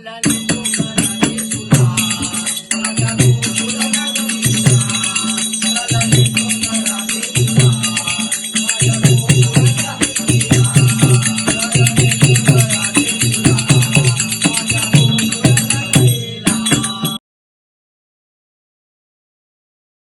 pangalan ko marami